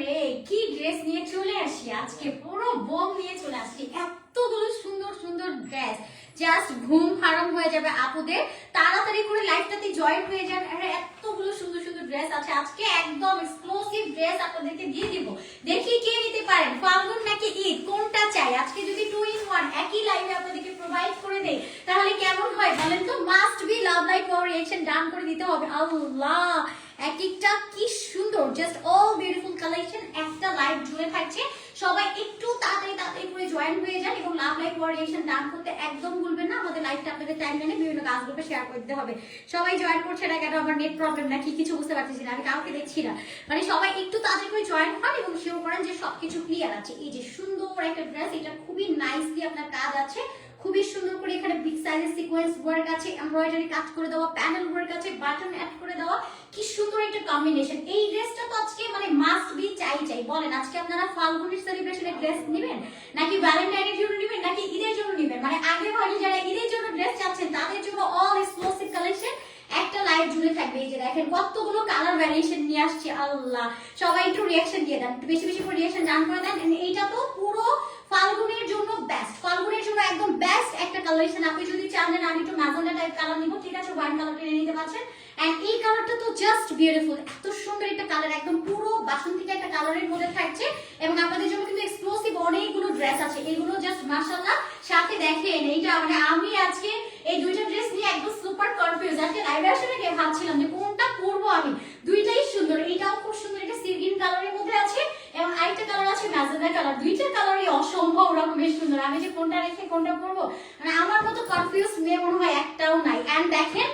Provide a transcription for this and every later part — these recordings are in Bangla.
রে, কি ড্রেস নিয়ে চলে আসি আজকে পুরো বোম নিয়ে চলে আসছি এতগুলো সুন্দর সুন্দর ড্রেস জাস্ট ঘুম হারাম হয়ে যাবে আপুদের। তাড়াতাড়ি করে লাইফটাতে জয়েন হয়ে যান। এতগুলো সুন্দর সুন্দর ড্রেস আছে। আজকে একদম এক্সক্লুসিভ ড্রেস আপনাদেরকে দিয়ে দিব। দেখি কে নিতে পারেন। ফাল্গুন নাকি ঈদ? কোনটা চাই? আজকে যদি টু ইন ওয়ান একই লাইভে আপনাদেরকে প্রোভাইড করে দেয় তাহলে কেমন হয় বলেন তো? Must be love power reaction done করে দিতে হবে। আল্লাহ! এক একটা কি সুন্দর জাস্ট অল বিউটিফুল কালেকশন একটা লাইভ জুড়ে থাকছে। সবাই একটু তাড়াতাড়ি তাড়াতাড়ি করে জয়েন হয়ে যান এবং লাভ লাইক ওয়ারিয়েশন ডান করতে একদম ভুলবেন না। আমাদের লাইভটা আপনাদের টাইম লাইনে বিভিন্ন কাজ গ্রুপে শেয়ার করে দিতে হবে। সবাই জয়েন করছে না কেন? আমার নেট প্রবলেম না, কি কিছু বুঝতে পারতেছি না, আমি কাউকে দেখছি না। মানে সবাই একটু তাড়াতাড়ি করে জয়েন হন এবং শিওর করেন যে সবকিছু ক্লিয়ার আছে। এই যে সুন্দর একটা ড্রেস এটা খুবই নাইসলি আপনার কাজ আছে। খুবই সুন্দর করে এখানে বিগ সাইজের সিকোয়েন্স ওয়ার্ক আছে এমব্রয়ডারি কাজ করে দেওয়া প্যানেল ওয়ার্ক আছে বাটন অ্যাড করে দেওয়া। কি সুন্দর একটা কম্বিনেশন এই ড্রেসটা তো আজকে মানে মাস্ট বি চাই চাই। বলেন, আজকে আপনারা ফাল্গুনের সেলিব্রেশনের ড্রেস নেবেন? নাকি ভ্যালেন্টাইনের জন্য নেবেন? নাকি ঈদের জন্য নেবেন? মানে আগে ভাগে যারা ঈদের জন্য ড্রেস চাচ্ছেন, তাদের জন্য অল এক্সক্লুসিভ কালেকশন একটা লাইভ জুড়ে থাকবে, এই যে দেখেন কতগুলো কালার ভ্যারিয়েশন নিয়ে আসছে, আল্লাহ। সবাই একটু রিয়াকশন দিয়ে দেন বেশি বেশি করে রিয়াকশন জান করে দেন এইটা তো পুরো ফাল্গুনের জন্য বেস্ট ফাল্গুনের জন্য একদম বেস্ট একটা কালারেশন আপনি যদি চান আমি একটু ম্যাজেন্ডা টাইপ কালার নিব, ঠিক আছে হোয়াইট কালার কিনে নিতে পারছেন। এন্ড এই কালারটা তো জাস্ট বিউটিফুল এত সুন্দর একটা কালার একদম পুরো বাসন্তী একটা কালারের মধ্যে থাকছে। এবং আপনাদের জন্য কিন্তু এক্সক্লুসিভ অনেকগুলো ড্রেস আছে। এগুলো জাস্ট মাশাআল্লাহ সাথে দেখেন এইটা মানে আমি আজকে এই দুইটা ড্রেস নিয়ে একদম সুপার কনফিউজ আজকে লাইভে আসলে কে ভাবছিলাম যে কোনটা পরবো আমি। দুইটাই সুন্দর। এটাও খুব সুন্দর এটা সিরগিন কালারের মধ্যে আছে এবং আরেকটা কালার আছে ম্যাজেন্ডা কালার দুইটা কালারই অসম্ভব রকমের সুন্দর। আমি যে কোনটা রেখে কোনটা পরবো? মানে আমার মতো কনফিউজ মেয়ে মনে হয় একটাও নাই। এন্ড দেখেন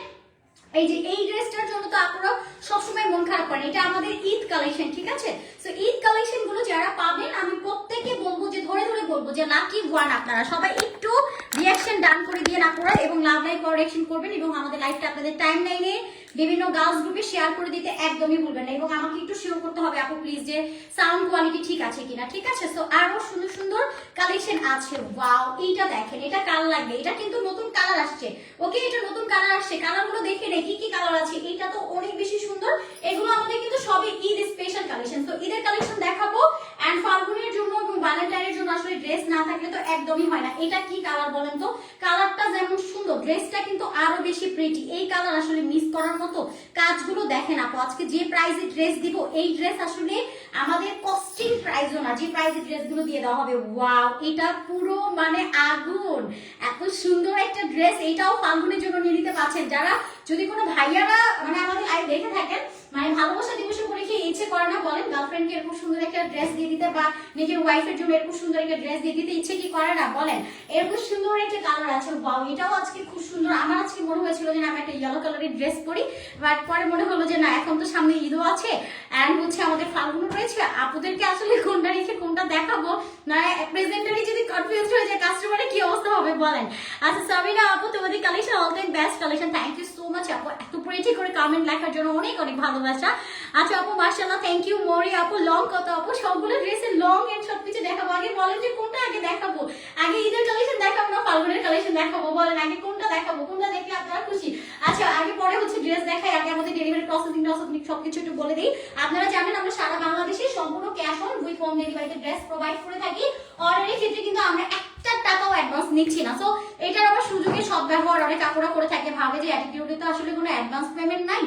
এই যে এই ড্রেসটার জন্য তো আপনারা সবসময় মন খারাপ করেন, এটা আমাদের ঈদ কালেকশন ঠিক আছে? তো ঈদ কালেকশনগুলো যারা পাবেন, আমি প্রত্যেকে বলব যে, ধরে ধরে বলব যে লাকি ওয়ান আপনারা। সবাই একটু রিয়াকশন ডান করে দিয়ে না আপনারা এবং লাভ লাইভ করেকশন করবেন এবং আমাদের লাইফটা আপনাদের টাইম লাইনে বিভিন্ন গার্লস গ্রুপে শেয়ার করে দিতে একদমই ভুলবেন না এবং আমাকে একটু শেয়ার করতে হবে আপু প্লিজ যে সাউন্ড কোয়ালিটি ঠিক আছে কিনা, ঠিক আছে? তো আরও সুন্দর সুন্দর কালেকশন আছে। ওয়াও এইটা দেখেন, এটা কাল লাগবে? এটা কিন্তু নতুন কালার আসছে। ওকে এটা নতুন কালার আসছে। কালারগুলো দেখে নে, কি কি কালার আছে? এটা তো অনেক বেশি সুন্দর। এগুলো আমাদের কিন্তু সবই ঈদ স্পেশাল কালেকশন তো ঈদের কালেকশন দেখাবো। এন্ড ফাল্গুনের জন্য এবং ভ্যালেন্টাইনের জন্য আসলে ড্রেস না থাকলে তো একদমই হয় না। এটা কি কালার বলেন তো? কালারটা যেমন সুন্দর ড্রেসটা কিন্তু আরও বেশি প্রিটি এই কালার আসলে মিস করার মতো কাজগুলো দেখেন আপু। আজকে যে প্রাইজে ড্রেস দিব, এই ড্রেস আসলে আমাদের কস্টিং প্রাইজও না, যে প্রাইজে ড্রেসগুলো দিয়ে দেওয়া হবে ওয়াও এটা পুরো মানে আগুন। এত সুন্দর একটা ড্রেস এটাও ফাল্গুনের জন্য নিয়ে নিতে পারছেন। যারা যদি কোনো ভাইয়ারা মানে আমাদের দেখে থাকেন মানে ভালোবাসা দিবসে করে কি ইচ্ছে করে না? বলেন গার্লফ্রেন্ডকে এরকম সুন্দর একটা ড্রেস দিয়ে দিতে বা নিজের ওয়াইফের জন্য এরকম সুন্দর একটা ড্রেস দিয়ে দিতে ইচ্ছে কি করে না? বলেন, এরকম সুন্দর একটা কালার আছে। ওয়াও এটাও আজকে খুব সুন্দর। আমার আজকে মনে হয়েছিল যে আমি একটা ইয়েলো কালারের ড্রেস পরি বাট পরে মনে হলো যে না, এখন তো সামনে ঈদও আছে। অ্যান্ড হচ্ছে আমাদের ফাল্গুনও রয়েছে। আপুদেরকে আসলে কোনটা রেখে কোনটা দেখাবো? না প্রেজেন্টারি যদি কনফিউজ হয়ে যায় কাস্টমারের কি অবস্থা হবে বলেন? আচ্ছা সাবিনা আপু, তোমাদের collection all time best collection thank you so much আপু। এত প্রেটি করে কমেন্ট লেখার জন্য অনেক অনেক ভালোবাসা আচ্ছা আপু মার্শাল্লাহ থ্যাংক ইউ মরি আপু লং কত আপু, সবগুলো ড্রেসের লং এন্ড সবকিছু দেখাবো। আগে বলেন যে কোনটা আগে দেখাবো। আগে ঈদের কালেকশন দেখাবো না, ফাল্গুনের কালেকশন দেখাবো। বলেন, আগে কোনটা দেখাবো, কোনটা দেখলে আপনারা খুশি? আচ্ছা আগে পরে হচ্ছে ড্রেস দেখাই, আগে আমাদের ডেলিভারি প্রসেসিং টসেসিং সবকিছু একটু বলে দিই। আপনারা জানেন, আমরা সারা বাংলাদেশে সম্পূর্ণ ক্যাশ অন উইথ হোম ডেলিভারিতে ড্রেস প্রোভাইড করে থাকি। অর্ডারের ক্ষেত্রে কিন্তু আমরা একটা টাকাও অ্যাডভান্স নিচ্ছি না। সো এটার আবার সুযোগে সব ব্যবহার অনেক কাপড়া করে থাকে, ভাবে যে অ্যাটিটিউডে তো আসলে কোনো অ্যাডভান্স পেমেন্ট নাই।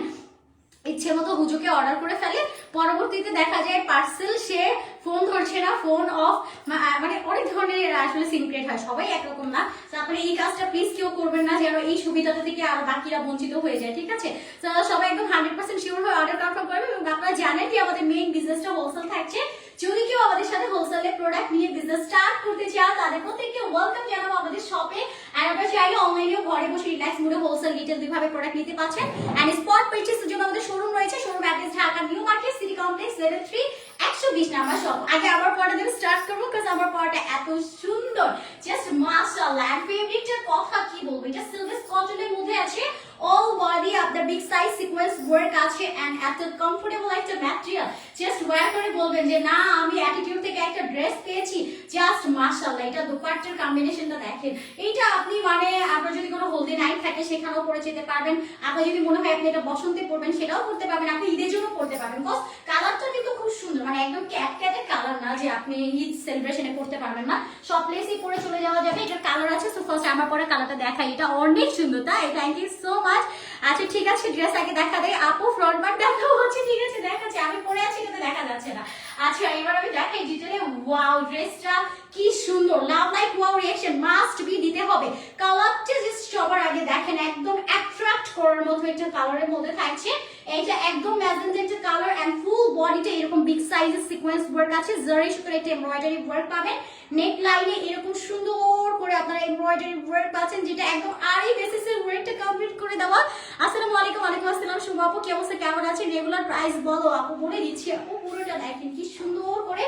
ইচ্ছে মতো হুজুকে অর্ডার করে ফেলে। পরবর্তীতে দেখা যায় পার্সেল সে ফোন ধরছে না ফোন অফ মানে অনেক ধরনের আসলে সিনক্রেট হয়, সবাই একরকম না। তারপরে এই কাজটা প্লিজ কেউ করবেন না যেন এই সুবিধাটা থেকে আর বাকিরা বঞ্চিত হয়ে যায়, ঠিক আছে? তো সবাই একদম হান্ড্রেড পার্সেন্ট শিওর হয়ে অর্ডার কনফার্ম করবেন এবং আপনারা জানেন যে আমাদের মেইন বিজনেসটা হোলসেল থাকছে। যদি কেউ আমাদের সাথে হোলসেলের প্রোডাক্ট নিয়ে বিজনেস স্টার্ট করতে চান তাদের প্রত্যেককে ওয়েলকাম জানাব আমাদের শপে আর আপনারা চাইলে অনলাইনেও ঘরে বসে রিল্যাক্স মুডে হোলসেল রিটেল দুইভাবে প্রোডাক্ট নিতে পারছেন। এন্ড স্পট পারচেসের জন্য আমাদের শোরুম রয়েছে। Showroom address Dhaka new market city complex level three একশো বিশ নাম্বার শপ আগে আমার পড়া দিয়ে স্টার্ট করব কাজ আমার পড়াটা এত সুন্দর। জাস্ট মাস্টার ল্যান্ড ফেভারিটের কথা কি বলব? এটা সিলভার কটনের মধ্যে আছে। অল বডি আপনার বিগ সাইজ সিকোয়েন্স ওয়ার্ক আছে এন্ড এত কমফোর্টেবল একটা ম্যাটেরিয়াল জাস্ট ওয়্যার করে বলবেন যে, না, আমি অ্যাটিটিউড থেকে একটা ড্রেস পেয়েছি। জাস্ট মাশাআল্লাহ, এটা দুপাট্টার কম্বিনেশনটা দেখেন। এইটা আপনি মানে আপনার যদি কোনো হলদি নাইট থাকে, সেখানেও পরে যেতে পারবেন। আপনার যদি মনে হয় আপনি এটা বসন্তে পরবেন, সেটাও করতে পারবেন। আপনি ঈদের জন্য পরতে পারবেন। কজ কালারটা কিন্তু খুব সুন্দর। মানে একদম ক্যাট ক্যাটের কালার না যে আপনি ঈদ সেলিব্রেশনে করতে পারবেন না। সব প্লেসই পরে চলে যাওয়া যাবে। এটার কালার আছে সো ফার্স্ট আমার পরে কালারটা দেখাই। এটা অনেক সুন্দর, তাই? থ্যাংক ইউ সো মাচ আচ্ছা ঠিক আছে, ড্রেস আগে দেখা দেয়। আপু ফ্রন্ট পার্ট দেখাও হচ্ছে, ঠিক আছে, দেখাচ্ছে। আমি পরে আছি, কিন্তু দেখা যাচ্ছে না। আচ্ছা এবার আমি দেখাই ডিটেলে ওয়াও ড্রেসটা কি সুন্দর। Love like wow reaction must be দিতে হবে। কালারটা জাস্ট সবার আগে দেখেন, একদম অ্যাট্রাক্ট করার মতো একটা কালারের মধ্যে থাকছে। এটা একদম ম্যাজেন্টা একটা কালার এন্ড ফুল বডিতে এরকম বিগ সাইজের সিকোয়েন্স ওয়ার্ক আছে। জারি সুতোর একটা এমব্রয়ডারি ওয়ার্ক পাবেন। নেক লাইনে এরকম সুন্দর করে আপনারা এমব্রয়ডারি ওয়ার্ক পাচ্ছেন, যেটা একদম আরই বেসিসের ওয়ার্কটা কমপ্লিট করে দেওয়া। আসসালামু আলাইকুম, ওয়ালাইকুম আসসালাম। শুভ আপু, কি অবস্থা? কেমন আছে রেগুলার প্রাইস বলো আপু, বলে দিচ্ছি আপু, পুরোটা দেখেন কি সুন্দর করে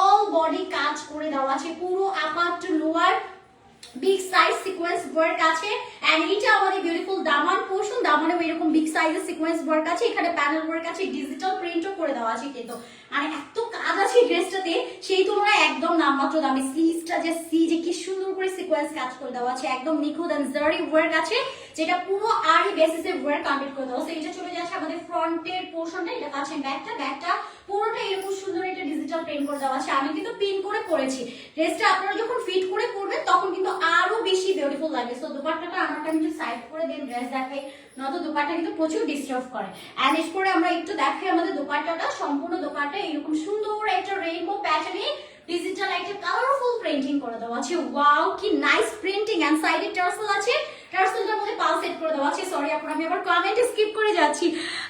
অল বডি কাজ করে দেওয়া আছে। পুরো upper to lower big size sequence work আছে এন্ড এটা আমাদের বিউটিফুল দামান পোর্শন দামানেও এরকম বিগ সাইজের সিকোয়েন্স ওয়ার্ক আছে, এখানে প্যানেল ওয়ার্ক আছে ডিজিটাল প্রিন্টও করে দেওয়া আছে কিন্তু। আর এত কাজ আছে ড্রেসটাতে সেই তুলনায় একদম নামমাত্র দামি। স্লিভসটা যে সি সুন্দর করে সিকোয়েন্স কাজ করে দেওয়া আছে, একদম নিখুঁত এন্ড জারি ওয়ার্ক আছে, যেটা পুরো আরই বেসিসে ওয়ার্ক কমপ্লিট করে দেওয়া আছে। এটা চলে যাচ্ছে আমাদের ফ্রন্টের পোর্শনটা এটা পাচ্ছেন ব্যাকটা ব্যাকটা পুরোটা এরকম সুন্দর একটা ডিজিটাল প্রিন্ট করে দেওয়া আছে। আমি কিন্তু পিন করে পরেছি ড্রেসটা আপনারা যখন ফিট করে পরবেন তখন কিন্তু আরও বেশি বিউটিফুল লাগে সো দুপাট্টাটা আমারটা আমি একটু সাইড করে দেন ড্রেস দেখে নয়তো দুপাট্টা কিন্তু প্রচুর ডিস্টার্ব করে। অ্যান্ড এরপরে আমরা একটু দেখাই আমাদের দোপাট্টাটা। সম্পূর্ণ দোপাট্টা এরকম সুন্দর একটা রেইনবো প্যাটার্নে ডিজিটাল একটা কালারফুল প্রিন্টিং করে দেওয়া আছে ওয়াও কি নাইস প্রিন্টিং এন্ড সাইডে টার্সেল আছে। টার্সেলটার মধ্যে পাল সেট করে দেওয়া আছে সরি আপনার আমি আবার কমেন্ট স্কিপ করে যাচ্ছি।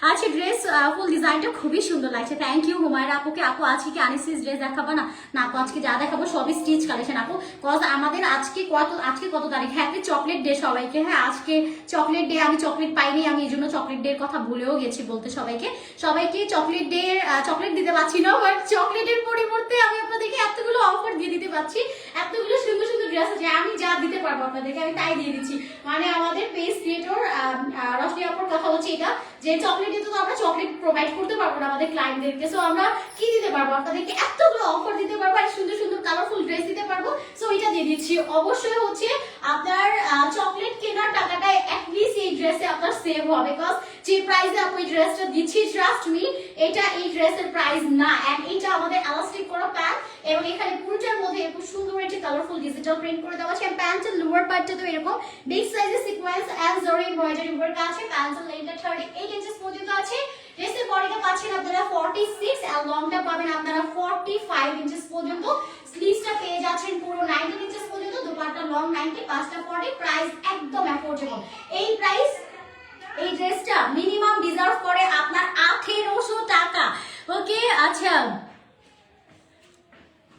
আচ্ছা ড্রেস ফুল ডিজাইনটা খুবই সুন্দর লাগছে। থ্যাংক ইউ হুমায়রা আপুকে আপু, আজকে কি আনিসিস ড্রেস দেখাবো না? না, আপু, আজকে যা দেখাবো সবই স্টিচ কালেকশন আপু। কজ আমাদের আজকে কত আজকে কত তারিখ? হ্যাপি চকলেট ডে সবাইকে। হ্যাঁ আজকে চকলেট ডে আমি চকলেট পাইনি, আমি এই জন্য চকলেট ডে এর কথা ভুলেও গেছি বলতে সবাইকে। সবাইকে চকলেট ডে চকলেট দিতে পারছি না বাট চকলেটের পরিবর্তে আমি আপনাদেরকে এতগুলো অফার দিয়ে দিতে পারছি। এতগুলো সুন্দর সুন্দর ড্রেস আছে, আমি যা দিতে পারব আপনাদেরকে, আমি তাই দিয়ে দিচ্ছি। মানে আমাদের পেজ ক্রিয়েটর রশনি আপুর কথা হচ্ছে এটা। যে চকলেট দিতে তো আমরা চকলেট প্রোভাইড করতে পারব না আমাদের ক্লায়েন্টদেরকে সো আমরা কি দিতে পারব? আপনাদেরকে এতগুলো অফার দিতে পারব আর সুন্দর সুন্দর কালারফুল ড্রেস দিতে পারব। সো এটা দিয়ে দিচ্ছি। অবশ্যই হচ্ছে আপনার চকলেট কেনার টাকাটা অ্যাটলিস্ট এই ড্রেসে আপনার সেভ হবে। বিকজ যে প্রাইসে আপনি এই ড্রেসটা দিচ্ছি ট্রাস্ট মি এটা এই ড্রেসের প্রাইস না। এন্ড এটা আমাদের এলাস্টিক করা প্যান্ট এবং এখানে পুরোটার মধ্যে এরকম সুন্দর একটি কালারফুল ডিজিটাল প্রিন্ট করে দেওয়া আছে। প্যান্টের লোয়ার পার্টটা তো এরকম বিগ সাইজের sequence and zari embroidery work আছে। প্যান্টের লেন্থটা থার্টি এইট ইঞ্চেস পর্যন্ত আছে। ড্রেসের বডিটা পাচ্ছেন আপনারা ফর্টি সিক্স আর লংটা পাবেন আপনারা ফর্টি ফাইভ ইঞ্চেস পর্যন্ত স্লিভসটা পেয়ে যাচ্ছেন পুরো নাইনটিন ইঞ্চেস পর্যন্ত, দুপাট্টা লং নাইনটি পাঁচটা পরে প্রাইস একদম অ্যাফোর্ডেবল এই প্রাইস এই ড্রেসটা মিনিমাম ডিজার্ভ করে আপনার আঠেরোশো টাকা। ওকে আচ্ছা।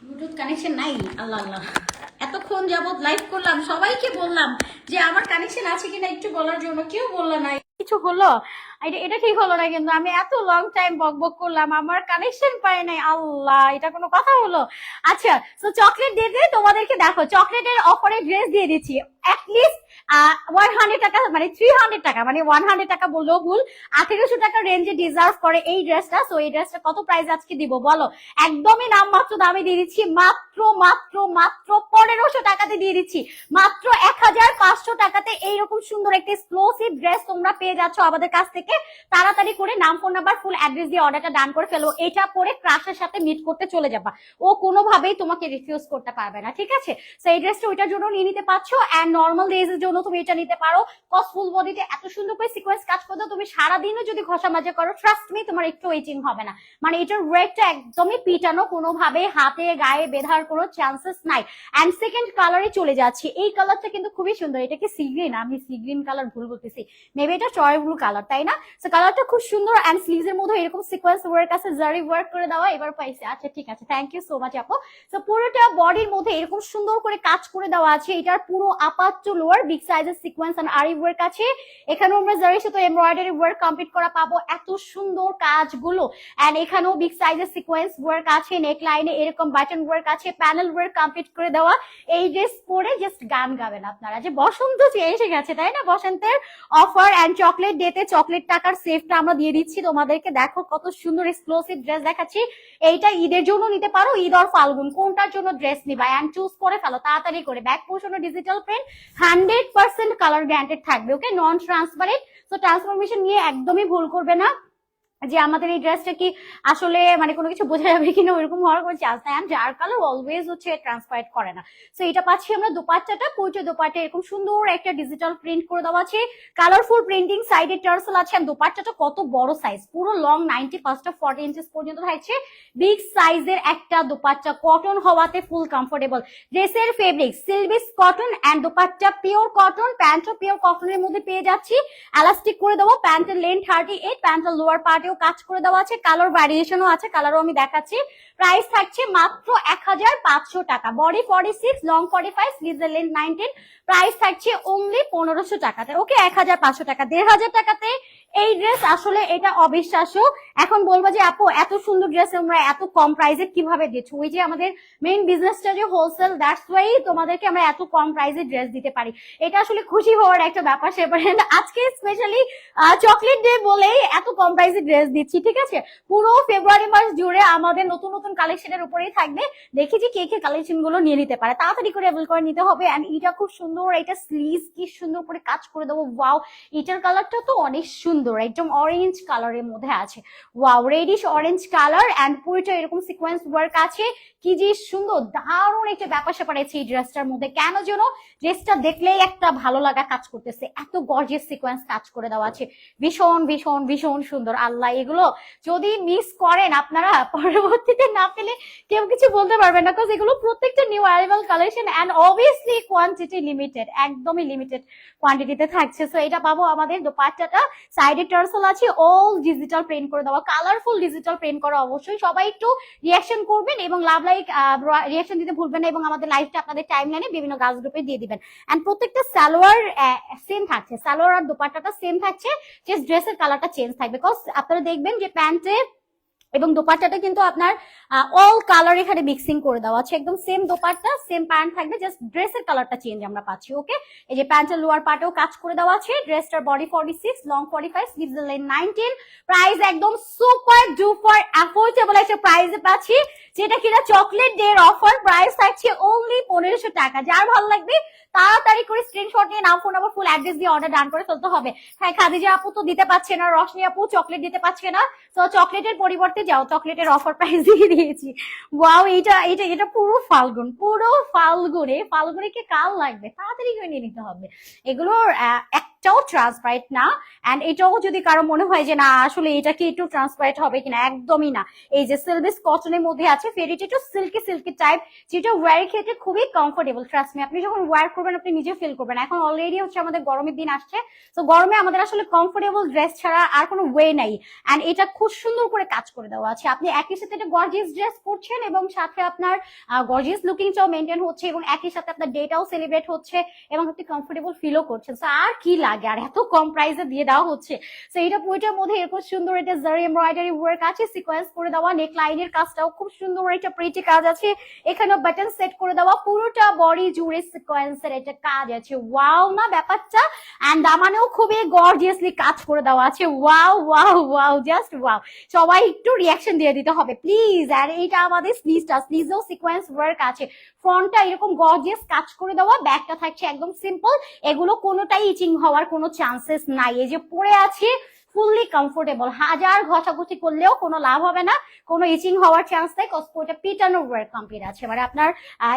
ব্লুটুথ কানেকশন নাই, আল্লাহ আল্লাহ। এতক্ষণ যাবত লাইভ করলাম, সবাইকে বললাম যে আমার কানেকশন আছে কিনা একটু বলার জন্য, কেউ বলল না। কিছু হলো এটা ঠিক হলো না কিন্তু। আমি এত লং টাইম বক বক করলাম, আমার কানেকশন পাই নাই। আল্লাহ, এটা কোনো কথা হলো? আচ্ছা তো চকলেট দিয়ে দিয়ে তোমাদেরকে দেখো চকলেটের অফারে ড্রেস দিয়ে দিচ্ছি। অ্যাটলিস্ট ওয়ান হান্ড্রেড টাকা মানে থ্রি হান্ড্রেড টাকা মানে ওয়ান হান্ড্রেড টাকা বললেও ভুল। আঠেরোশো টাকা রেঞ্জে ডিজার্ভ করে এই ড্রেসটা সো এই ড্রেসটা কত প্রাইস আজকে দিব বলো? একদমই নামমাত্র দামে দিয়ে দিচ্ছি, মাত্র মাত্র মাত্র পনেরোশো টাকাতে দিয়ে দিচ্ছি। মাত্র এক হাজার পাঁচশো টাকাতে এইরকম সুন্দর একটা এক্সক্লুসিভ ড্রেস তোমরা পেয়ে যাচ্ছ আমাদের কাছ থেকে। তাড়াতাড়ি করে নাম ফোন নাম্বার ফুল অ্যাড্রেস দিয়ে অর্ডারটা ডান করে ফেলো। এটা পরে ক্রাশের সাথে মিট করতে চলে যাবা। ও কোনোভাবেই তোমাকে রিফিউজ করতে পারবে না, ঠিক আছে? তো এই ড্রেসটা ওইটার জন্য নিয়ে নিতে পারছ অ্যান্ড নর্মাল ডেজের জন্য তুমি এটা নিতে পারো। কস ফুল বডিতে এত সুন্দর করে সিকোয়েন্স কাজ করতে তুমি সারাদিনও যদি ঘষা মাজা করো ট্রাস্ট মি তোমার একটু ওয়েটিং হবে না। মানে এটার ওয়েটটা একদমই পিটানো কোনোভাবে হাতে, গায়ে বেধার কোনো চান্সেস নাই। অ্যান্ড সেকেন্ড কালারে চলে যাচ্ছি। এই কালারটা কিন্তু খুবই সুন্দর। এটা কি সি গ্রিন আমি সি গ্রিন কালার ভুল বলতেছি। মেবি এটা চয় ব্লু কালার তাই না? তো কালারটা খুব সুন্দর অ্যান্ড স্লিভস মধ্যে এরকম সিকোয়েন্স ওয়ার্ক আছে। জারি ওয়ার্ক করে দেওয়া, এবার পাইছে। আচ্ছা ঠিক আছে। থ্যাংক ইউ সো মাচ আপু। তো পুরোটা বডির মধ্যে এরকম সুন্দর করে কাজ করে দেওয়া আছে। এটার পুরো আপার টু লোয়ার বিগ সাইজের সিকোয়েন্স এন্ড আরি ওয়ার্ক আছে। এখানেও আমরা জারি সাথে এমব্রয়ডারি ওয়ার্ক কমপ্লিট করা পাবো। এত সুন্দর কাজগুলো। এন্ড এখানেও বিগ সাইজের সিকোয়েন্স ওয়ার্ক আছে নেক লাইনে এরকম বাটন ওয়ার্ক আছে প্যানেল ওয়ার্ক কমপ্লিট করে দেওয়া। এই ড্রেস পরে জাস্ট গান গাবেন আপনারা। যে বসন্ত যে এসে গেছে, তাই না? বসন্তের অফার এন্ড চকলেট ডেতে চকলেট টাকার সেফটা আমরা দিয়ে দিচ্ছি। তোমাদেরকে দেখো কত সুন্দর এক্সক্লুসিভ ড্রেস দেখাচ্ছি। এইটা ঈদের জন্য নিতে পারো, ঈদ আর ফাল্গুন। কোনটার জন্য ড্রেস নিবা? এন্ড চুজ করে ফেলো। তাড়াতাড়ি করে। Back portion digital print hundred percent colour guaranteed থাকবে ওকে নন ট্রান্সপারেন্ট তো ট্রান্সফরমেশন নিয়ে একদমই ভুল করবে না। যে আমাদের এই ড্রেসটা কি আসলে মানে কোনো কিছু বোঝা যাবে কিনা ওইরকম হওয়ার কোনো চান্স নাই। যার কালার অলওয়েজ হচ্ছে ট্রান্সপারেট করে না। সো এটা পাচ্ছি আমরা দোপাট্টাটা। পুরো দোপাট্টা এরকম সুন্দর একটা ডিজিটাল প্রিন্ট করে দেওয়া আছে। কালারফুল প্রিন্টিং সাইডে টার্সেল আছে। and দোপাট্টাটা কত বড় সাইজ পুরো লং নাইনটি পাঁচটা ফর্টি ইঞ্চেস পর্যন্ত থাকছে। বিগ সাইজের একটা দোপাট্টা। কটন হওয়াতে ফুল কমফোর্টেবল ড্রেসের fabric সিলভিস cotton and dupatta pure cotton প্যান্টও pure কটনের মধ্যে পেয়ে যাচ্ছি। এলাস্টিক করে দেবো। প্যান্টের লেন থার্টি এইট প্যান্টের লোয়ার পার্টেও কাজ করে দেওয়া আছে কালার ভ্যারিয়েশনও আছে কালারও আমি দেখাচ্ছি। প্রাইস থাকছে মাত্র এক হাজার পাঁচশো টাকা। Body forty six long forty five স্লিভের লেন নাইনটিন প্রাইস থাকছে অনলি পনেরোশো টাকাতে। ওকে এক হাজার পাঁচশো টাকা। দেড় হাজার টাকাতে এই ড্রেস আসলে এটা অবিশ্বাস্য। এখন বলব যে আপু, এত সুন্দর ড্রেস আমরা এত কম প্রাইসে কীভাবে দিচ্ছ? ওই যে আমাদের মেইন বিজনেসটা যে হোলসেল দ্যাটস ওয়াই তোমাদেরকে আমরা এত কম প্রাইসে ড্রেস দিতে পারি। এটা আসলে খুশি হওয়ার একটা ব্যাপার সেপার আজকে স্পেশালি চকলেট ডে বলেই এত কম প্রাইসে ড্রেস দিচ্ছি, ঠিক আছে? পুরো ফেব্রুয়ারি মাস জুড়ে আমাদের নতুন নতুন কালেকশনের উপরেই থাকবে। দেখি যে কে কে কালেকশনগুলো নিয়ে নিতে পারে। তাড়াতাড়ি করে অ্যাভেল করে নিতে হবে। এন্ড এটা খুব সুন্দর, এটা স্লিভ কি সুন্দর করে কাজ করে দেবো। ওয়াও এটার কালারটা তো অনেক সুন্দর। একদম অরেঞ্জ কালারের মধ্যে আছে। Wow reddish orange colour and পুরোটা এরকম সিকোয়েন্স ওয়ার্ক আছে। কি যে সুন্দর, দারুণ একটা ব্যাপার স্যাপার আছে এই ড্রেসটার মধ্যে। কেন যেন ড্রেসটা দেখলেই একটা ভালো লাগা কাজ করতেছে। এত গর্জিয়াস সিকোয়েন্স কাজ করে দেওয়া আছে। ভীষণ ভীষণ ভীষণ সুন্দর। আল্লাহ, এগুলো যদি মিস করেন আপনারা, পরবর্তীতে না পেলে কেউ কিছু বলতে পারবেন না। কারণ এগুলো প্রত্যেকটা new arrival collection and obviously quantity limited একদমই লিমিটেড কোয়ান্টিটিতে থাকছে। সো এটা পাবো আমাদের দোপাট্টাটা সাইডে টার্সেল আছে অল ডিজিটাল প্রিন্ট করে দেওয়া কালারফুল ডিজিটাল প্রিন্ট করা অবশ্যই। সবাই একটু রিয়াকশন করবেন এবং লাভ লাইক রিয়াকশন দিতে ভুলবেন না এবং আমাদের লাইভটা আপনাদের টাইম লাইনে বিভিন্ন গাছ গ্রুপে দিয়ে দিবেন। এন্ড প্রত্যেকটা সালোয়ার সেম থাকছে। সালোয়ার আর দোপাট্টাটা সেম থাকছে জাস্ট ড্রেসের কালারটা চেঞ্জ থাকবে। বিকজ আপনারা দেখবেন যে প্যান্টে এবং দোপাট্টাটা কিন্তু আপনার অল কালার এখানে মিক্সিং করে দেওয়া আছে। একদম সেম দোপাট্টা সেম প্যান্ট থাকবে জাস্ট ড্রেসের কালারটা চেঞ্জ আমরা পাচ্ছি ওকে এই যে প্যান্টের লোয়ার পার্টেও কাজ করে দেওয়া আছে ড্রেসটার body forty six long forty five sleeves length nineteen price একদম সুপার ডুপার অ্যাফোর্ডেবল একটা প্রাইসে পাচ্ছি, যেটা কিনা চকলেট ডে এর অফার প্রাইস থাকছে অনলি পনেরোশো টাকা। যার ভালো লাগবে তাড়াতাড়ি করে স্ক্রিনশট নিয়ে নাম ফোন নাম্বার ফুল অ্যাড্রেস দিয়ে অর্ডার ডান করে ফেলতে হবে। হ্যাঁ খাদিজা আপু তো দিতে পারছে না রশনি আপু চকলেট দিতে পারছে না। তো চকলেটের পরিবর্তে যাও চকলেটের অফার প্রাইস দিয়ে দিয়েছি। ওয়াও এটা এটা এটা পুরো ফাল্গুন পুরো ফাল্গুনে ফাল্গুনে কি কাল লাগবে? তাড়াতাড়ি করে নিয়ে নিতে হবে। এগুলোর আহ, একটাও ট্রান্সপারেন্ট না। এন্ড এটাও যদি কারও মনে হয় যে, না, আসলে এটা কি একটু ট্রান্সপারেন্ট হবে কিনা? একদমই না। এই যে সিলভিস কটনের মধ্যে আছে ফেরিটা একটু সিল্কি সিল্কি টাইপ যেটা ওয়ার ক্ষেত্রে খুবই কমফোর্টেবল ট্রাস্ট মি আপনি যখন ওয়ার করবেন, আপনি নিজে ফিল করবেন। এখন অলরেডি হচ্ছে আমাদের গরমের দিন আসছে। তো গরমে আমাদের আসলে কমফোর্টেবল ড্রেস ছাড়া আর কোনো ওয়ে নাই। এন্ড এটা খুব সুন্দর করে কাজ করে দেওয়া আছে। আপনি একই সাথে একটা গর্জিয়াস ড্রেস পরছেন এবং সাথে আপনার গর্জিয়াস লুকিংটাও মেনটেন হচ্ছে এবং একই সাথে আপনার ডেটাও সেলিব্রেট হচ্ছে এবং আপনি কমফোর্টেবল ফিলও করছেন। তো আর কি লাগে আর এত কম প্রাইসে দিয়ে দেওয়া হচ্ছে। তো এটা পুরোটার মধ্যে এরকম সুন্দর একটা জারি এমব্রয়ডারি ওয়ার্ক আছে সিকোয়েন্স করে দেওয়া নেক লাইনের কাজটাও খুব সুন্দর একটা প্রিটি কাজ আছে। এখানেও বাটন সেট করে দেওয়া, পুরোটা বডি জুড়ে সিকোয়েন্সের একটা কাজ আছে। ওয়াও না ব্যাপারটা? এন্ড দামানেও খুবই গর্জিয়াসলি কাজ করে দেওয়া আছে। Wow wow wow just wow সবাই একটু রিয়াকশন দিয়ে দিতে হবে প্লিজ আর এইটা আমাদের স্লিভসটা স্লিভসেও সিকোয়েন্স ওয়ার্ক আছে। ফ্রন্টটা এরকম গর্জিয়াস কাজ করে দেওয়া ব্যাকটা থাকছে একদম সিম্পল এগুলো কোনোটাই ইচিং হওয়ার কোনো চান্সেস নাই। এই যে পড়ে আছে ফুললি কমফোর্টেবল হাজার ঘষাঘষি করলেও কোনো লাভ হবে না, কোনো ইচিং হওয়ার চান্স নেই কজ ওটা পিটানো ওয়ার্ক কমপ্লিট আছে। মানে আপনার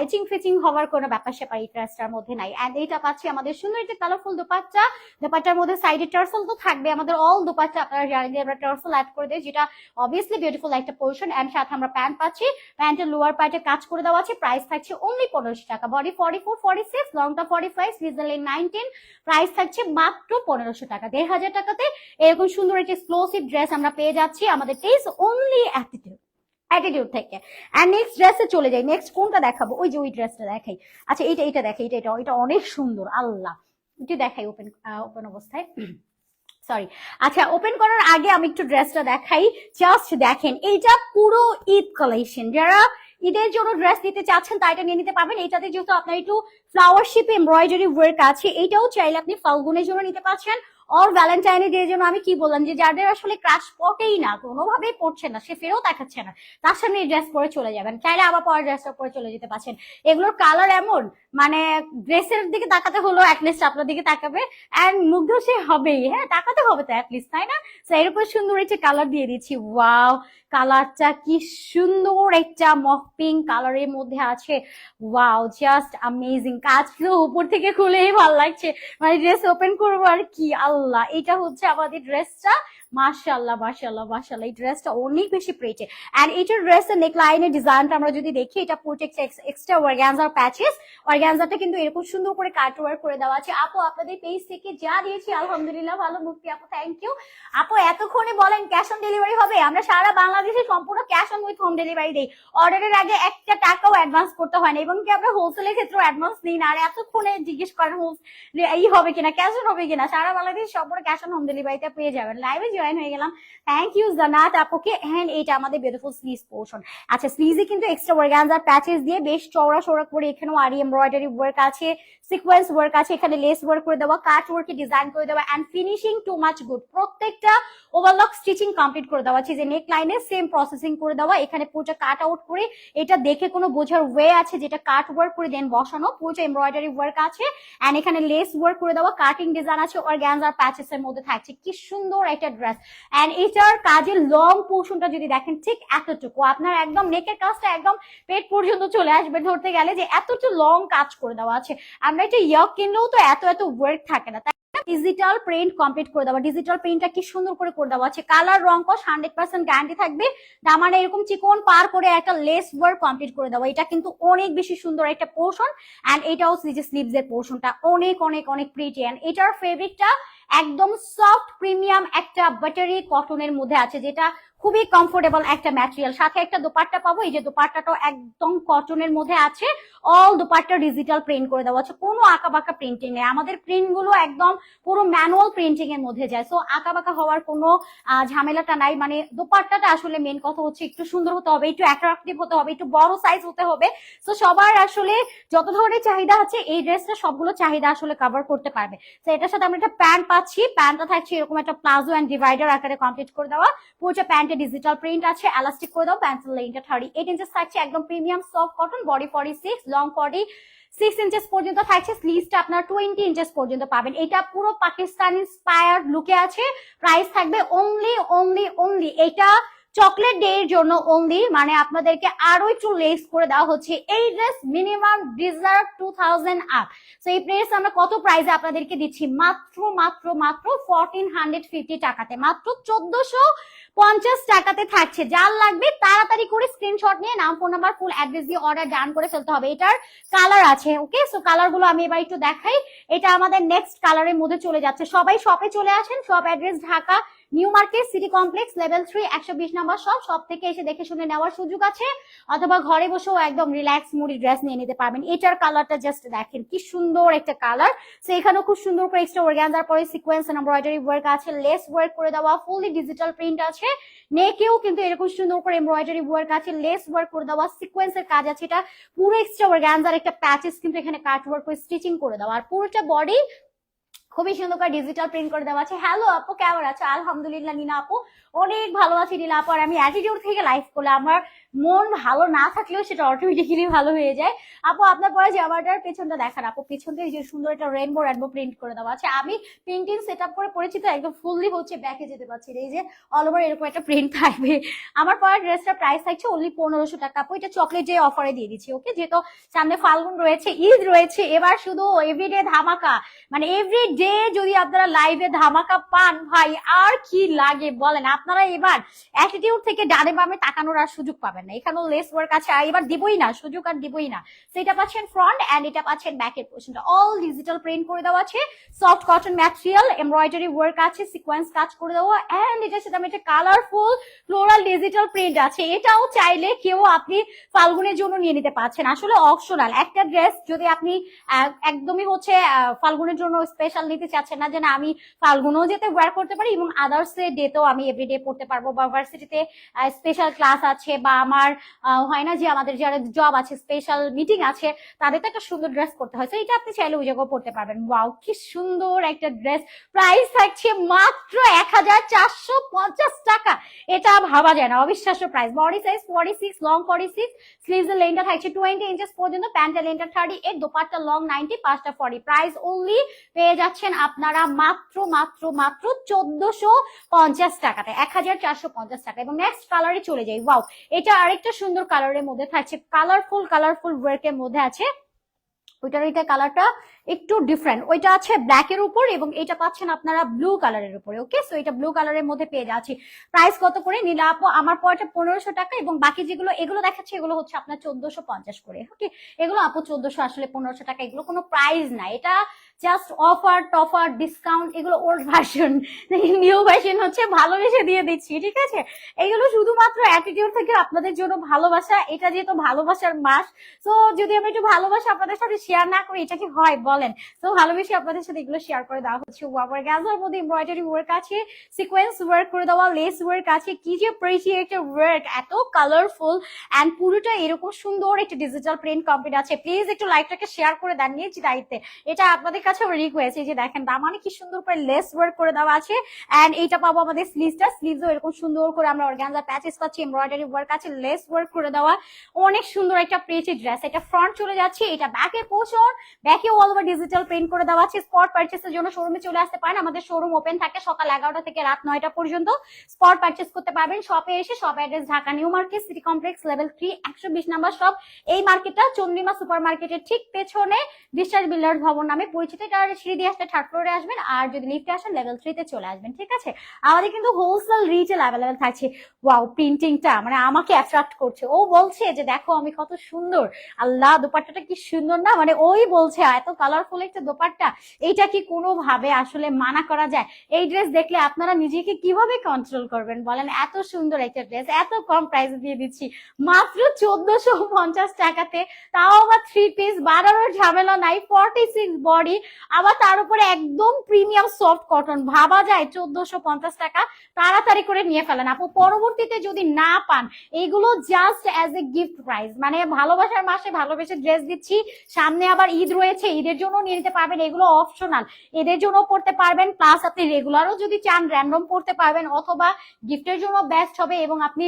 ইচিং ফিচিং হওয়ার কোনো ব্যাপার স্যাপার এই ড্রেসটার মধ্যে নাই। এন্ড এইটা পাচ্ছি আমাদের সুন্দর একটা কালারফুল দোপাট্টা। দোপাট্টার মধ্যে সাইডে টার্সেল তো থাকবে। আমাদের অল দোপাট্টা আপনারা জানেন যে আমরা টার্সেল অ্যাড করে দেয় যেটা অবভিয়াসলি বিউটিফুল একটা পোর্শন এন্ড সাথে আমরা প্যান্ট পাচ্ছি। প্যান্টের লোয়ার পার্টে কাজ করে দেওয়া আছে। প্রাইস থাকছে অনলি পনেরোশো টাকা। Body forty four forty six লংটা forty five সিজনলি নাইনটিন প্রাইস থাকছে মাত্র পনেরোশো টাকা। দেড় হাজার টাকাতে এরকম সুন্দর একটা এক্সক্লুসিভ ড্রেস আমরা পেয়ে যাচ্ছি আমাদের টেস্ট অনলি অ্যাটিটিউড অ্যাটিটিউড থেকে। অ্যান্ড নেক্সট ড্রেসে চলে যাই। নেক্সট কোনটা দেখাবো? ওই যে ওই ড্রেসটা দেখাই। আচ্ছা এইটা এইটা দেখাই। এটা এটা এটা অনেক সুন্দর। আল্লাহ। এটা দেখাই ওপেন ওপেন অবস্থায়। সরি আচ্ছা ওপেন করার আগে আমি একটু ড্রেসটা দেখাই। জাস্ট দেখেন, এইটা পুরো ঈদ কালেকশন যারা ঈদের জন্য ড্রেস নিতে চাচ্ছেন, তা এটা নিয়ে নিতে পারবেন। এটাতে যেহেতু আপনার একটু ফ্লাওয়ার শিপ এমব্রয়ডারি ওয়ার্ক আছে, এইটাও চাইলে আপনি ফাল্গুনের জন্য নিতে পারছেন। অর ভ্যালেন্টাইনের ডে জন্য আমি কি বললাম যে যাদের আসলে ক্রাশ পটেই না, কোনোভাবেই পড়ছে না, সে ফেরও দেখাচ্ছে না। তার সামনে এই ড্রেস পরে চলে যাবেন। চাইলে আবার পরের ড্রেসটা পরে চলে যেতে পারছেন। এগুলোর কালার এমন মানে ড্রেসের দিকে তাকাতে হলো অ্যাটলিস্ট আপনার দিকে তাকাবে। অ্যান্ড মুগ্ধ সে হবেই। হ্যাঁ তাকাতে হবে তো অ্যাটলিস্ট তাই না? তো এরকম সুন্দর একটা কালার দিয়ে দিচ্ছি। ওয়াও কালারটা কি সুন্দর একটা মফ পিঙ্ক কালারের মধ্যে আছে। ওয়াও জাস্ট অ্যামেজিং কাজগুলো উপর থেকে খুলেই ভালো লাগছে। মানে ড্রেস ওপেন করব আর কি আল্লাহ। এটা হচ্ছে আমাদের ড্রেসটা মাশাল্লাহ মাশাল্লাহ মাশাল্লাহ এই ড্রেসটা অনেক বেশি প্রেটে অ্যান্ড ড্রেসের নেক লাইনের ডিজাইনটা আমরা যদি দেখি, এটা প্রোটেক্ট এক্সট্রা প্যাচেস কিন্তু এরকম সুন্দর করে কাট ওয়ার্ক করে দেওয়া আছে। আপু, আপনাদের পেজ থেকে যা দিয়েছি, আলহামদুলিল্লাহ, ভালো, মুক্তি আপু থ্যাংক ইউ আপু, এতক্ষণে বলেন ক্যাশ অন ডেলিভারি হবে। আমরা সারা বাংলাদেশে সম্পূর্ণ cash on with home delivery দিই। অর্ডারের আগে একটা টাকাও অ্যাডভান্স করতে হয় না, এবং কি আমরা হোলসেলের ক্ষেত্রেও অ্যাডভান্স নিই না। আর এতক্ষণে জিজ্ঞেস করেন যে এই হবে কিনা ক্যাশ অন হবে কিনা, সারা বাংলাদেশ সম্পূর্ণ ক্যাশ অন হোম ডেলিভারিতে পেয়ে যাবেন। লাইভে জয়েন হয়ে গেলাম। থ্যাংক ইউ জানাত আপুকে হ্যান্ড এটা আমাদের বিউটিফুল স্লিজ পোর্শন আচ্ছা স্লিজে কিন্তু এক্সট্রা ওয়ার্গানজার প্যাচেস দিয়ে বেশ চওড়া চওড়া করে এখানেও আরি এমব্রয়ডারি ওয়ার্ক আছে সিকোয়েন্স ওয়ার্ক আছে, এখানে লেস ওয়ার্ক করে দেওয়া কাট ওয়ার্কে ডিজাইন করে দেওয়া and finishing too much good প্রত্যেকটা ওভারলক স্টিচিং কমপ্লিট করে দেওয়া আছে, যে নেক লাইনে সেম প্রসেসিং করে দেওয়া, এখানে পুরোটা কাট আউট করে এটা দেখে কোনো বোঝার ওয়ে আছে, যেটা কাট ওয়ার্ক করে দেন বসানো পুরোটা এমব্রয়ডারি ওয়ার্ক আছে অ্যান্ড এখানে লেস ওয়ার্ক করে দেওয়া কাটিং ডিজাইন আছে অর্গ্যানজার প্যাচেস এর মধ্যে থাকছে। কি সুন্দর একটা ড্রেস অ্যান্ড এটার কাজের লং পোর্শনটা যদি দেখেন, ঠিক এতটুকু। আপনার একদম নেকের কাজটা একদম পেট পর্যন্ত চলে আসবে ধরতে গেলে যে এতটুকু লং কাজ করে দেওয়া আছে। আমরা একটা ইয়ক কিনলেও তো এত এত ওয়ার্ক থাকে না। ডিজিটাল প্রিন্ট কমপ্লিট করে দেওয়া। ডিজিটাল প্রিন্টটা কি সুন্দর করে করে দেওয়া আছে। কালার রং কস হান্ড্রেড পার্সেন্ট গ্যারান্টি থাকবে। দামানে এরকম চিকন পার করে একটা লেস ওয়ার্ক কমপ্লিট করে দেওয়া। এটা কিন্তু অনেক বেশি সুন্দর একটা পোর্শন অ্যান্ড এটাও যে স্লিভস এর পোর্শনটা অনেক অনেক অনেক প্রিটি অ্যান্ড এটার ফেব্রিকটা একদম সফট প্রিমিয়াম একটা বাটারি কটনের মধ্যে আছে, যেটা খুবই কমফোর্টেবল একটা ম্যাটেরিয়াল সাথে একটা দোপাট্টা পাবো, এই যে দোপাট্টাটাও একদম কটনের মধ্যে আছে। অল দোপাট্টা ডিজিটাল প্রিন্ট করে দেওয়া আছে, কোনো আঁকা বাঁকা প্রিন্টিং নেই। আমাদের প্রিন্টগুলো একদম পুরো ম্যানুয়াল প্রিন্টিং এর মধ্যে যায়। সো আঁকা বাঁকা হওয়ার কোনো ঝামেলাটা নাই। মানে দোপাট্টাটা আসলে মেন কথা হচ্ছে একটু সুন্দর হতে হবে, একটু অ্যাট্রাকটিভ হতে হবে, একটু বড় সাইজ হতে হবে। সো সবার আসলে যত ধরনের চাহিদা আছে, এই ড্রেসটা সবগুলো চাহিদা আসলে কভার করতে পারবে। তো এটার সাথে আমরা একটা প্যান্ট পাচ্ছি। প্যান্টটা থাকছে এরকম একটা প্লাজো অ্যান্ড ডিভাইডার আকারে কমপ্লিট করে দেওয়া। পুরো প্যান্টে ডিজিটাল প্রিন্ট আছে এলাস্টিক করে দাও প্যান্টের লেনটা থার্টি এইট ইঞ্চেস থাকছে, একদম premium soft cotton body forty six long forty six inches পর্যন্ত থাকছে। স্লিভসটা আপনার টোয়েন্টি ইঞ্চেস পর্যন্ত পাবেন। এটা পুরো পাকিস্তানি ইন্সপায়ার্ড লুকে আছে। প্রাইস থাকবে অনলি অনলি অনলি এটা চকলেট ডে এর জন্য অনলি মানে আপনাদেরকে আরও একটু লেস করে দেওয়া হচ্ছে। এই dress minimum deserve two thousand up তো এই প্রেস আমরা কত প্রাইসে আপনাদেরকে দিচ্ছি? মাত্র মাত্র মাত্র ফোরটিন হান্ড্রেড ফিফটি টাকাতে। মাত্র চোদ্দশো পঞ্চাশ টাকাতে থাকছে। যার লাগবে তাড়াতাড়ি করে স্ক্রিনশট নিয়ে নাম ফোন নাম্বার ফুল অ্যাড্রেস দিয়ে অর্ডার ডান করে ফেলতে হবে। এটার কালার আছে ওকে সো কালারগুলো আমি এবার একটু দেখাই। এটা আমাদের নেক্সট কালারের মধ্যে চলে যাচ্ছে। সবাই শপে চলে আসেন। Shop address Dhaka New Market, City Complex, level three, একশো বিশ নাম্বার সব সব থেকে এসে দেখে শুনে নেওয়ার সুযোগ আছে। অথবা ঘরে বসেও একদম রিল্যাক্স মুডি ড্রেস নিয়ে নিতে পারবেন। এটার কালারটা জাস্ট দেখেন, কি সুন্দর একটা কালার সো এখানেও খুব সুন্দর করে এক্সট্রা অর্গানজার পরে সিকোয়েন্স এমব্রয়ডারি ওয়ার্ক আছে লেস ওয়ার্ক করে দেওয়া ফুললি ডিজিটাল প্রিন্ট আছে। নেকেও কিন্তু এরকম সুন্দর করে এমব্রয়ডারি ওয়ার্ক আছে লেস ওয়ার্ক করে দেওয়া সিকোয়েন্সের কাজ আছে। এটা পুরো এক্সট্রা অর্গানজার একটা প্যাচেস কিন্তু এখানে কাট ওয়ার্ক করে স্টিচিং করে দেওয়া। আর পুরোটা বডি খুবই সুন্দর করে ডিজিটাল প্রিন্ট করে দেওয়া আছে। হ্যালো আপু, কেমন আছো? আলহামদুলিল্লাহ নিনা আপু, অনেক ভালো আছি নীলা আপু। আর আমি অ্যাটিটিউড থেকে লাইভ করলে আমার মন ভালো না থাকলেও সেটা অটোমেটিক্যালি ভালো হয়ে যায়। আপু, আপনার পরে জামাটার পেছনটা দেখান আপু পেছনটা এই যে সুন্দর একটা রেনবো রেনবো প্রিন্ট করে দেওয়া আছে। আমি প্রিন্টিং সেট আপ করে পড়েছি তো, একদম ফুললি হচ্ছে ব্যাকে যেতে পারছি। এই যে অল ওভার এরকম একটা প্রিন্ট থাকবে। আমার পরে ড্রেসটার প্রাইস থাকছে অনলি পনেরোশো টাকা। আপু, এটা চকলেট যে অফারে দিয়ে দিচ্ছি ওকে যেহেতু সামনে ফাল্গুন রয়েছে, ঈদ রয়েছে, এবার শুধু এভরিডে ধামাকা। মানে এভরি ডে যদি আপনারা লাইভে ধামাকা পান ভাই, আর কি লাগে বলেন? আপনারা এবার অ্যাটিটিউড থেকে ডানে বামে তাকানোর আর সুযোগ পাবেন না। এখানেও লেস ওয়ার্ক আছে, আর এবার দিবই না, সুযোগ আর দিবই না। সেটা পাচ্ছেন ফ্রন্ট এন্ড এটা পাচ্ছেন ব্যাকের পোর্শনটা অল ডিজিটাল প্রিন্ট করে দেওয়া আছে soft cotton material embroidery work আছে সিকোয়েন্স কাজ করে দেওয়া এন্ড এটার সাথে আমি একটা কালারফুল ফ্লোরাল ডিজিটাল প্রিন্ট আছে। এটাও চাইলে কেউ আপনি ফাল্গুনের জন্য নিয়ে নিতে পারছেন। আসলে অপশনাল একটা ড্রেস যদি আপনি একদমই হচ্ছে ফাল্গুনের জন্য স্পেশাল নিতে চাচ্ছেন না, যে না, আমি ফাল্গুনও যেতে ওয়্যার করতে পারি, এবং আদার্স ডেতেও আমি এভরিডে পড়তে পারব, বা ভার্সিটিতে স্পেশাল ক্লাস আছে, বা আমার আহ, হয় না যে আমাদের যারা জব আছে স্পেশাল মিটিং আছে তাদের তো একটা সুন্দর ড্রেস করতে হয়। তো এটা আপনি চাইলে ওই জায়গায় পড়তে পারবেন। ওয়াও কি সুন্দর একটা ড্রেস প্রাইস থাকছে মাত্র এক হাজার চারশো পঞ্চাশ টাকা। এটা ভাবা যায় না। অবিশ্বাস্য price body size forty six long forty six sleeves এর লেনটা থাকছে টোয়েন্টি ইঞ্চেস পর্যন্ত প্যান্টের লেনটা thirty eight dupatta long ninety পাঁচটা ফর্টি প্রাইস অনলি পেয়ে যাচ্ছেন আপনারা মাত্র মাত্র মাত্র চোদ্দশো পঞ্চাশ টাকাতে। এক হাজার চারশো পঞ্চাশ টাকা। এবং নেক্সট কালারে চলে যাই। ওয়াও এটা আরেকটা সুন্দর কালারের মধ্যে থাকছে কালারফুল কালারফুল ওয়ার্কের মধ্যে আছে। ওইটার এটা কালারটা একটু ডিফারেন্ট ওইটা আছে ব্ল্যাক এর উপর এবং এটা পাচ্ছেন আপনারা ব্লু কালারের উপরে ওকে সো এটা ব্লু কালারের মধ্যে পেয়ে যাচ্ছি। প্রাইস কত করে? নীলা আপু, আমার পরটা পনেরোশো টাকা এবং বাকি যেগুলো, এগুলো দেখাচ্ছে, এগুলো হচ্ছে আপনার চোদ্দশো পঞ্চাশ করে ওকে এগুলো আপু, চোদ্দশো আসলে পনেরোশো টাকা, এগুলো কোনো প্রাইস না এটা জাস্ট অফার টফার ডিসকাউন্ট এগুলো ওল্ড ভার্সন নিউ ভার্সন হচ্ছে ভালোবেসে দিয়ে দিচ্ছি, ঠিক আছে? এগুলো শুধুমাত্র অ্যাটিটিউড থেকে আপনাদের জন্য ভালোবাসা, এটা যেহেতু ভালোবাসার মাস, তো যদি আমি একটু ভালোবাসা আপনাদের সাথে শেয়ার না করি, এটা কি হয়? বলেন। তো ভালোবেসে আপনাদের সাথে এগুলো শেয়ার করে দেওয়া হচ্ছে। ওয়াবার গ্যাজার মধ্যে এমব্রয়ডারি ওয়ার্ক আছে সিকোয়েন্স ওয়ার্ক করে দেওয়া লেস ওয়ার্ক আছে। কি যে প্রিটি একটা ওয়ার্ক এত কালারফুল অ্যান্ড পুরোটা এরকম সুন্দর একটা ডিজিটাল প্রিন্ট কমপ্লিট আছে। প্লিজ একটু লাইভটাকে শেয়ার করে দেন নিয়েছি দায়িত্বে। এটা আপনাদের কাছে আমার রিকোয়েস্ট এই যে দেখেন দামানে কি সুন্দর করে লেস ওয়ার্ক করে দেওয়া আছে। অ্যান্ড এইটা পাবো আমাদের স্লিভসটা স্লিভসও এরকম সুন্দর করে আমরা অর্গানজা প্যাচেস পাচ্ছি এমব্রয়ডারি ওয়ার্ক আছে লেস ওয়ার্ক করে দেওয়া। অনেক সুন্দর একটা প্রিটি ড্রেস এটা ফ্রন্ট চলে যাচ্ছে, এটা ব্যাকের পোর্শন ব্যাকে অল ওভার ডিজিটাল প্রিন্ট করে দেওয়া আছে। স্পট পারচেসের জন্য শোরুমে চলে আসতে পারেন। আমাদের শোরুম ওপেন থাকে সকাল এগারোটা থেকে রাত নয়টা পর্যন্ত। স্পট পারচেস করতে পারবেন। শপে এসে shop address Dhaka New Market City Complex level three একশো বিশ নাম্বার শপ এই মার্কেটটা চন্দ্রিমা সুপার মার্কেটের ঠিক পেছনে ডিসচার্জ বিল্ডার্স ভবন নামে পরিচিত এটা সিঁড়ি দিয়ে আসতে থার্ড ফ্লোরে আসবেন, আর যদি লিফটে আসেন লেভেল থ্রিতে চলে আসবেন, ঠিক আছে? আমাদের কিন্তু হোলসেল রিটেল অ্যাভেলেবেল থাকছে। ওয়াও প্রিন্টিংটা মানে আমাকে অ্যাট্রাক্ট করছে। ও বলছে যে, দেখো, আমি কত সুন্দর। আল্লাহ, দোপাট্টাটা কি সুন্দর না? মানে ওই বলছে এত কালারফুল একটা দোপাট্টা, এইটা কি কোনোভাবে আসলে মানা করা যায়? এই ড্রেস দেখলে আপনারা নিজেকে কীভাবে কন্ট্রোল করবেন? বলেন, এত সুন্দর একটা ড্রেস এত কম প্রাইসে দিয়ে দিচ্ছি। মাত্র চোদ্দশো পঞ্চাশ টাকাতে, তাও আবার থ্রি পিস বাড়ানোর ঝামেলা নাই ফর্টি সিক্স বডি আবার তার উপরে একদম প্রিমিয়াম সফট কটন ভাবা যায় চোদ্দশো পঞ্চাশ টাকা, তাড়াতাড়ি করে নিয়ে ফেলেন আপু। পরবর্তীতে যদি না পান, এগুলো just as a gift price মানে ভালোবাসার মাসে ভালোবেসে ড্রেস দিচ্ছি, সামনে আবার ঈদ রয়েছে, ঈদের জন্য নিয়ে নিতে পারবেন। এগুলো অপশনাল এদের জন্য পড়তে পারবেন প্লাস আপনি রেগুলারও যদি চান র্যান্ডম পড়তে পারবেন, অথবা গিফটের জন্য বেস্ট হবে এবং আপনি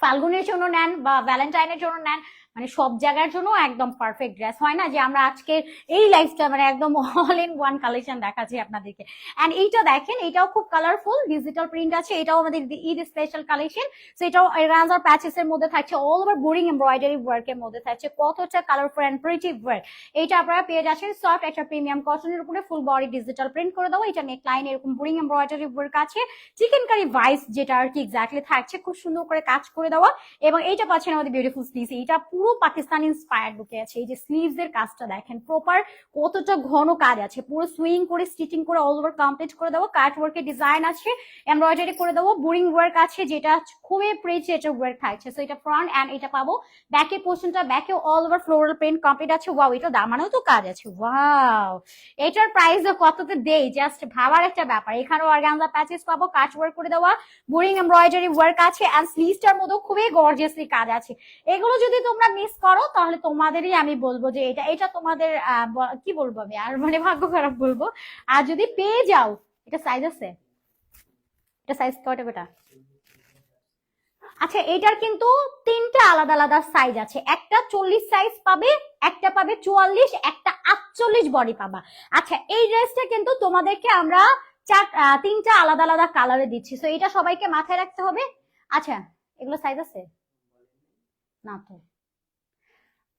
ফাল্গুনের জন্য নেন বা ভ্যালেন্টাইনের জন্য নেন। মানে সব জায়গার জন্য একদম পারফেক্ট ড্রেস হয় না যে আমরা আজকে এই লাইফটা মানে একদম অল ইন ওয়ান কালেকশন দেখাচ্ছি আপনাদেরকে। অ্যান্ড এইটা দেখেন, এটাও খুব কালারফুল ডিজিটাল প্রিন্ট আছে, এটাও আমাদের ঈদ স্পেশাল কালেকশন সো এটাও রাজার প্যাচেস এর মধ্যে থাকছে all over boring embroidery work এর মধ্যে থাকছে, কতটা কালারফুল অ্যান্ড প্রিটি ওয়ার্ক এইটা আপনারা পেয়ে যাচ্ছেন সফট একটা প্রিমিয়াম কটনের উপরে ফুল বডি ডিজিটাল প্রিন্ট করে দেবো। এটা নেক লাইন এরকম বোরিং এমব্রয়ডারি ওয়ার্ক আছে। চিকেন কারি ভাইস যেটা আর কি এক্স্যাক্টলি থাকছে, খুব সুন্দর করে কাজ করে দেওয়া। এবং এইটা পাচ্ছেন আমাদের বিউটিফুল স্লিভস এইটা পুরো পাকিস্তান ইন্সপায়ার্ড লুকে আছে। এই যে স্লিভস এর কাজটা দেখেন প্রপার কতটা ঘন কাজ আছে। পুরো সুইং করে স্টিচিং করে অল ওভার কমপ্লিট করে দেবো। কাট ওয়ার্কের ডিজাইন আছে এমব্রয়ডারি করে দেবো। বোরিং ওয়ার্ক আছে, যেটা খুবই প্রেচি ওয়ার্ক থাকছে। সো এটা ফ্রন্ট অ্যান্ড এটা পাবো। ব্যাকের পোর্শনটা ব্যাকে all over floral print complete আছে। ওয়াও এটা দামানেও তো কাজ আছে। ওয়াও এটার প্রাইস কততে দেই? জাস্ট ভাবার একটা ব্যাপার। এখানেও অর্গানজা প্যাচেস পাবো কাট ওয়ার্ক করে দেওয়া। বোরিং এমব্রয়ডারি ওয়ার্ক আছে। অ্যান্ড স্লিভসটার মধ্যেও খুবই গর্জিয়াসলি কাজ আছে। এগুলো যদি তোমরা মিস করো, তাহলে তোমাদেরই আমি বলব যে এটা এটা তোমাদের কি বলব আমি? আর মানে ভাগ্য খারাপ বলব। আর যদি পেয়ে যাও, এটা সাইজ আছে? এটা সাইজ কয়টা কয়টা আচ্ছা এটার কিন্তু তিনটা আলাদা আলাদা সাইজ আছে। একটা চল্লিশ সাইজ পাবে, একটা পাবে চুয়াল্লিশ, একটা আটচল্লিশ বডি পাবা। আচ্ছা এই ড্রেসটা কিন্তু তোমাদেরকে আমরা চার তিনটা আলাদা আলাদা কালারে দিচ্ছি। তো এটা সবাইকে মাথায় রাখতে হবে। আচ্ছা এগুলো সাইজ আছে? না তো।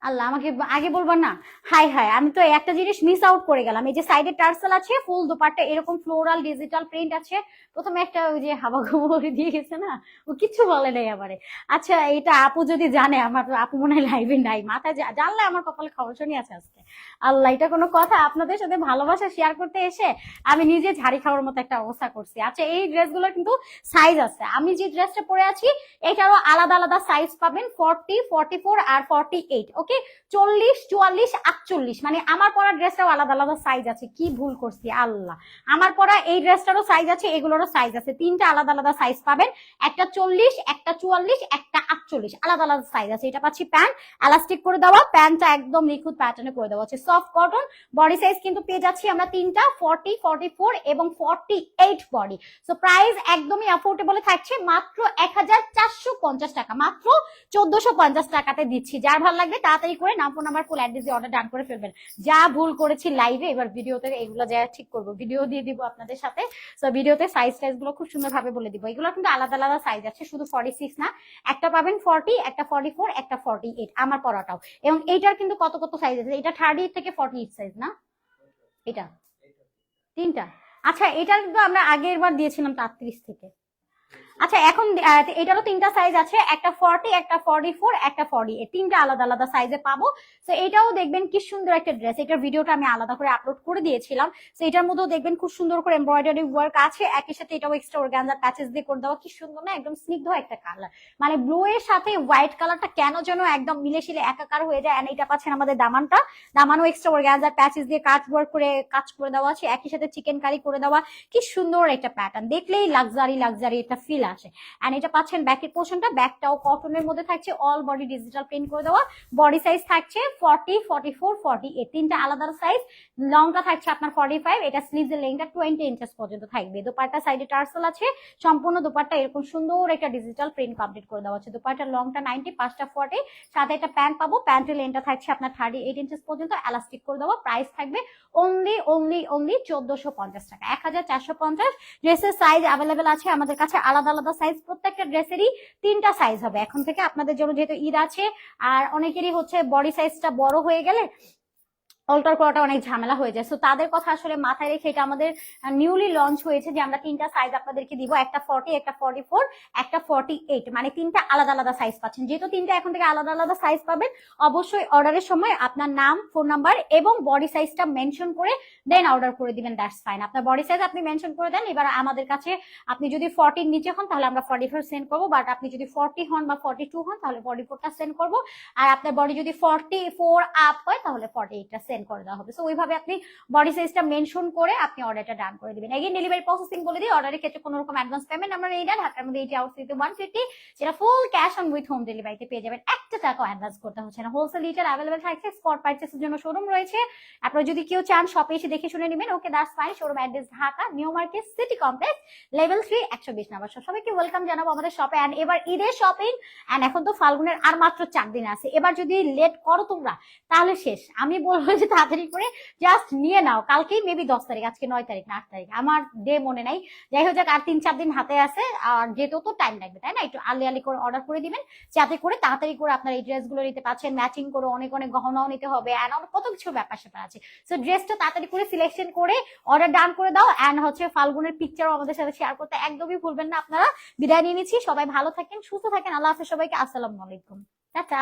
আল্লাহ, আমাকে আগে বলবার না। হাই হাই, আমি তো একটা জিনিস মিস আউট করে গেলাম। এই যে সাইডে টার্সেল আছে ফুল দুপাট্টা, এরকম ফ্লোরাল ডিজিটাল প্রিন্ট আছে। প্রথমে একটা ওই যে হাবা গোবরে দিয়ে গেছে না, ও কিছু বলে নাই আমারে। আচ্ছা এটা আপু যদি জানে, আমার আপু মনে হয় লাইভে নাই। মাথায় জানলে আমার কপালে খবর শুনি আছে আজকে। আল্লাহ, এটা কোনো কথা, আপনাদের সাথে ভালোবাসা শেয়ার করতে এসে আমি নিজে ঝাড়ি খাওয়ার মতো একটা অবস্থা করছি। আচ্ছা এই ড্রেসগুলো কিন্তু সাইজ আছে। আমি যে ড্রেসটা পরে আছি, এটারও আলাদা আলাদা সাইজ পাবেন ফর্টি ফর্টি ফোর আর ফর্টি এইট ওকে চল্লিশ, চুয়াল্লিশ, আটচল্লিশ। মানে আমার পরা ড্রেসটাও আলাদা আলাদা সাইজ আছে। কি ভুল করছি, আল্লাহ। আমার পরা এই ড্রেসটারও সাইজ আছে, এগুলোরও সাইজ আছে। তিনটা আলাদা আলাদা সাইজ পাবেন। একটা চল্লিশ, একটা চুয়াল্লিশ, একটা আটচল্লিশ। আলাদা আলাদা সাইজ আছে। এটা পাচ্ছি প্যান্ট এলাস্টিক করে দেওয়া। প্যান্টটা একদম নিখুঁত প্যাটার্নে করে দেওয়া আছে সফট কটন বডি সাইজ কিন্তু পেয়ে যাচ্ছি আমরা তিনটা ফর্টি ফর্টি ফোর এবং forty eight body so price একদমই অ্যাফোর্ডেবল থাকছে। মাত্র এক হাজার চারশো পঞ্চাশ টাকা। মাত্র চোদ্দশো পঞ্চাশ টাকাতে দিচ্ছি। যার ভালো লাগবে তাড়াতাড়ি করে নাম ফোন নাম্বার ফুল অ্যাড্রেস দিয়ে অর্ডার ডান করে ফেলবেন। যা ভুল করেছি লাইভে এবার ভিডিওতে এগুলো যা ঠিক করব। ভিডিও দিয়ে দিব আপনাদের সাথে। তো ভিডিওতে সাইজ টাইজগুলো খুব সুন্দর ভাবে বলে দিব। এগুলো কিন্তু আলাদা আলাদা সাইজ আছে, শুধু ফর্টি সিক্স না। একটা পাবেন ফর্টি একটা ফর্টি ফোর একটা ফর্টি এইট আমার পরাটাও। এবং এইটার কিন্তু কত কত সাইজ আছে? এটা থার্টি থেকে ফর্টি সাইজ না? এটা? তিনটা? আচ্ছা এটা কিন্তু আমরা আগের বার দিয়েছিলাম তাত্রিশ থেকে। আচ্ছা এখন এটারও তিনটা সাইজ আছে, একটা ফর্টি একটা ফর্টি ফোর একটা ফর্টি তিনটা আলাদা আলাদা সাইজে পাবো। তো এটাও দেখবেন কি সুন্দর একটা ড্রেস এটার ভিডিওটা আমি আলাদা করে আপলোড করে দিয়েছিলাম। তো এটার মধ্যেও দেখবেন খুব সুন্দর করে এমব্রয়ডারি ওয়ার্ক আছে। একই সাথে এটাও এক্সট্রা অর্গানজার প্যাচেস দিয়ে করে দেওয়া। কি সুন্দর না? একদম স্নিগ্ধ একটা কালার মানে ব্লু এর সাথে হোয়াইট কালারটা কেন যেন একদম মিলে শিলে একাকার হয়ে যায়। এটা পাচ্ছেন আমাদের দামানটা। দামানও এক্সট্রা অর্গানজার প্যাচেস দিয়ে কাজ ওয়ার্ক করে, কাজ করে দেওয়া আছে। একই সাথে চিকেন কারি করে দেওয়া। কি সুন্দর একটা প্যাটার্ন দেখলেই লাক্সারি লাক্সারি একটা ফিল আসে। এন্ড এটা পাচ্ছেন ব্যাকের পোর্শনটা ব্যাকটাও কটনের মধ্যে থাকছে অল বডি ডিজিটাল প্রিন্ট করে দেওয়া। বডি সাইজ থাকছে forty forty four forty eight তিনটা আলাদা সাইজ লংটা থাকছে আপনার ফর্টি ফাইভ এটা স্লিভস এর লেংটা টোয়েন্টি ইঞ্চেস পর্যন্ত থাকবে। দোপাট্টা সাইডে টার্সেল আছে। সম্পূর্ণ দোপাট্টা এরকম সুন্দর একটা ডিজিটাল প্রিন্ট কমপ্লিট করে দেওয়া আছে। দোপাট্টার লংটা নাইনটি পাঁচটা ফর্টি সাথে একটা প্যান্ট পাবো। প্যান্টের লেনটা থাকছে আপনার থার্টি এইট ইঞ্চেস পর্যন্ত। এলাস্টিক করে দেওয়া। প্রাইস থাকবে অনলি অনলি অনলি চোদ্দশো পঞ্চাশ টাকা। এক হাজার চারশো পঞ্চাশ। ড্রেসের সাইজ অ্যাভেলেবেল আছে। আমাদের কাছে আলাদা আলাদা সাইজ প্রত্যেকটা ড্রেসেরই তিনটা সাইজ হবে। এখন থেকে আপনাদের জন্য যেহেতু ঈদ আছে, আর অনেকেরই হচ্ছে বডি সাইজটা বড় হয়ে গেলে অল্টার করাটা অনেক ঝামেলা হয়ে যায়। সো তাদের কথা আসলে মাথায় রেখে এটা আমাদের নিউলি লঞ্চ হয়েছে যে আমরা তিনটা সাইজ আপনাদেরকে দিব, একটা ফর্টি একটা ফর্টি ফোর একটা ফর্টি এইট মানে তিনটা আলাদা আলাদা সাইজ পাচ্ছেন। যেহেতু তিনটা এখন থেকে আলাদা আলাদা সাইজ পাবেন, অবশ্যই অর্ডারের সময় আপনার নাম ফোন নাম্বার এবং বডি সাইজটা মেনশন করে দেন অর্ডার করে দিবেন দ্যাটস ফাইন আপনার বডি সাইজ আপনি মেনশন করে দেন, এবার আমাদের কাছে আপনি যদি ফর্টির নিচে হন, তাহলে আমরা ফর্টি ফোর সেন্ড করব বাট আপনি যদি ফর্টি হন বা ফর্টি টু হন, তাহলে ফর্টি ফোরটা সেন্ড করব। আর আপনার বডি যদি ফর্টি ফোর আপ হয়, তাহলে ফর্টি এইটটা সেন্ড করে দেওয়া হবে। সো ওইভাবে আপনি বডি সাইজটা মেনশন করে আপনি অর্ডারটা ডান করে দিবেন। এগেন ডেলিভারি প্রসেসিং বলে দিই অর্ডারের ক্ষেত্রে কোনো রকম অ্যাডভান্স পেমেন্ট আমরা এই দেন ঢাকার মধ্যে eighty out city one fifty যেটা full cash on with home ডেলিভারিতে পেয়ে যাবেন। একটা টাকা অ্যাডভান্স করতে হচ্ছে না। হোলসেল রিটেল অ্যাভেলেবেল থাকছে স্পট পারচেসের জন্য শোরুম রয়েছে। আপনারা যদি কেউ চান শপে এসে দেখে শুনে নেবেন। Okay that's fine showroom address Dhaka New Market City Complex level three একশো বিশ নাম্বার। সবাইকে ওয়েলকাম জানাব আমাদের শপে অ্যান্ড এবার ঈদের শপিং অ্যান্ড এখন তো ফাল্গুনের আর মাত্র চার দিন আছে। এবার যদি লেট করো তোমরা, তাহলে শেষ। আমি বলব যে তাড়াতাড়ি করে জাস্ট নিয়ে নাও। কালকেই মেবি দশ তারিখ, আজকে নয় তারিখ না, আট তারিখ। আমার ডে মনে নাই। যাই হোক, যাক, আর তিন, চার দিন হাতে আছে। আর যেতেও তো টাইম লাগবে, তাই না? একটু আলি আলি করে অর্ডার করে দিবেন। যাতে করে তাড়াতাড়ি করে আপনার এই ড্রেসগুলো নিতে পারছেন। ম্যাচিং করে অনেক অনেক গহনাও নিতে হবে। অ্যান্ড অনেক, কত কিছু ব্যাপার স্যাপার আছে। সো ড্রেসটা তাড়াতাড়ি করে সিলেকশন করে অর্ডার ডান করে দাও। অ্যান্ড হচ্ছে ফাল্গুনের পিকচারও আমাদের সাথে শেয়ার করতে একদমই ভুলবেন না আপনারা। বিদায় নিয়ে নিচ্ছি। সবাই ভালো থাকেন, সুস্থ থাকেন। আল্লাহ হাফেজ সবাইকে। আসসালামু আলাইকুম। টাটা।